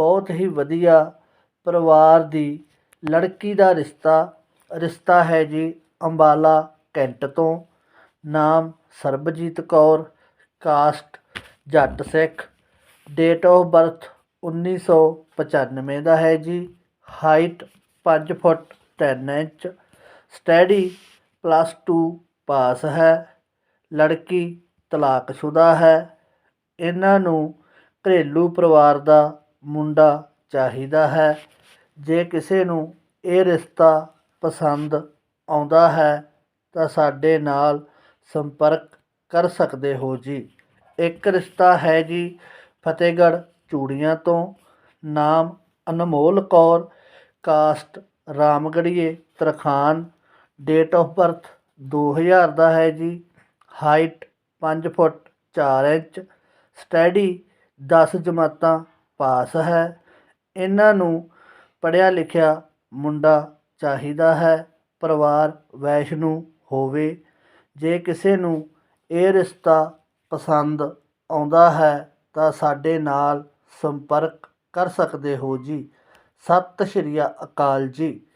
ਬਹੁਤ ਹੀ ਵਧੀਆ ਪਰਿਵਾਰ ਦੀ ਲੜਕੀ ਦਾ ਰਿਸ਼ਤਾ ਰਿਸ਼ਤਾ ਹੈ ਜੀ ਅੰਬਾਲਾ ਕੈਂਟ ਤੋਂ। ਨਾਮ Sarabjit Kaur, caste Jatt Sikh. Date of birth 1995 ਦਾ ਹੈ ਜੀ, height 5 foot 3 inch. Study plus 2 pass ਹੈ। ਲੜਕੀ ਤਲਾਕਸ਼ੁਦਾ ਹੈ। ਇਹਨਾਂ ਨੂੰ ਘਰੇਲੂ ਪਰਿਵਾਰ ਦਾ ਮੁੰਡਾ ਚਾਹੀਦਾ ਹੈ। ਜੇ ਕਿਸੇ ਨੂੰ ਇਹ ਰਿਸ਼ਤਾ ਪਸੰਦ ਆਉਂਦਾ ਹੈ, ਤਾਂ ਸਾਡੇ ਨਾਲ ਸੰਪਰਕ ਕਰ ਸਕਦੇ ਹੋ ਜੀ। ਇੱਕ ਰਿਸ਼ਤਾ ਹੈ ਜੀ ਫਤਿਹਗੜ੍ਹ ਚੂੜੀਆਂ ਤੋਂ। ਨਾਮ ਅਨਮੋਲ ਕੌਰ। ਕਾਸਟ ਰਾਮਗੜੀਏ ਤਰਖਾਨ। ਡੇਟ ਆਫ ਬਰਥ 2000 ਦਾ ਹੈ ਜੀ। Height 5 foot 4 inch. ਸਟੱਡੀ 10 ਜਮਾਤਾਂ ਪਾਸ ਹੈ। ਇਹਨਾਂ ਨੂੰ ਪੜ੍ਹਿਆ ਲਿਖਿਆ ਮੁੰਡਾ ਚਾਹੀਦਾ ਹੈ। ਪਰਿਵਾਰ ਵੈਸ਼ਨੂ ਹੋਵੇ। ਜੇ ਕਿਸੇ ਨੂੰ ਇਹ ਰਿਸ਼ਤਾ ਪਸੰਦ ਆਉਂਦਾ ਹੈ, ਤਾਂ ਸਾਡੇ ਨਾਲ ਸੰਪਰਕ ਕਰ ਸਕਦੇ ਹੋ ਜੀ। ਸਤਿ ਸ਼੍ਰੀ ਅਕਾਲ ਜੀ।